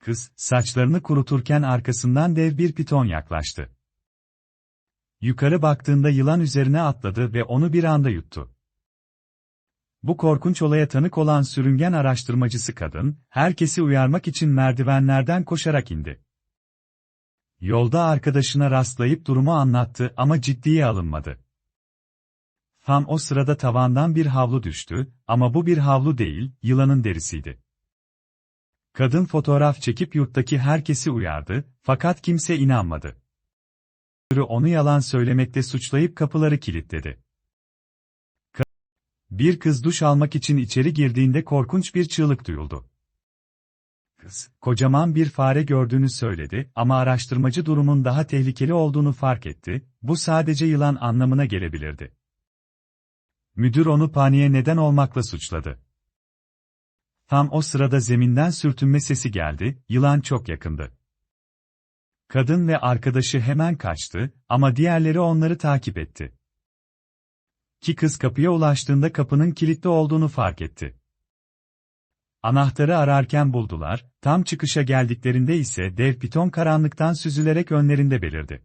Kız, saçlarını kuruturken arkasından dev bir piton yaklaştı. Yukarı baktığında yılan üzerine atladı ve onu bir anda yuttu. Bu korkunç olaya tanık olan sürüngen araştırmacısı kadın, herkesi uyarmak için merdivenlerden koşarak indi. Yolda arkadaşına rastlayıp durumu anlattı ama ciddiye alınmadı. Tam o sırada tavandan bir havlu düştü ama bu bir havlu değil, yılanın derisiydi. Kadın fotoğraf çekip yurttaki herkesi uyardı, fakat kimse inanmadı. Onu yalan söylemekte suçlayıp kapıları kilitledi. Bir kız duş almak için içeri girdiğinde korkunç bir çığlık duyuldu. Kız, kocaman bir fare gördüğünü söyledi ama araştırmacı durumun daha tehlikeli olduğunu fark etti, bu sadece yılan anlamına gelebilirdi. Müdür onu paniğe neden olmakla suçladı. Tam o sırada zeminden sürtünme sesi geldi, yılan çok yakındı. Kadın ve arkadaşı hemen kaçtı ama diğerleri onları takip etti. Ki kız kapıya ulaştığında kapının kilitli olduğunu fark etti. Anahtarı ararken buldular, tam çıkışa geldiklerinde ise dev piton karanlıktan süzülerek önlerinde belirdi.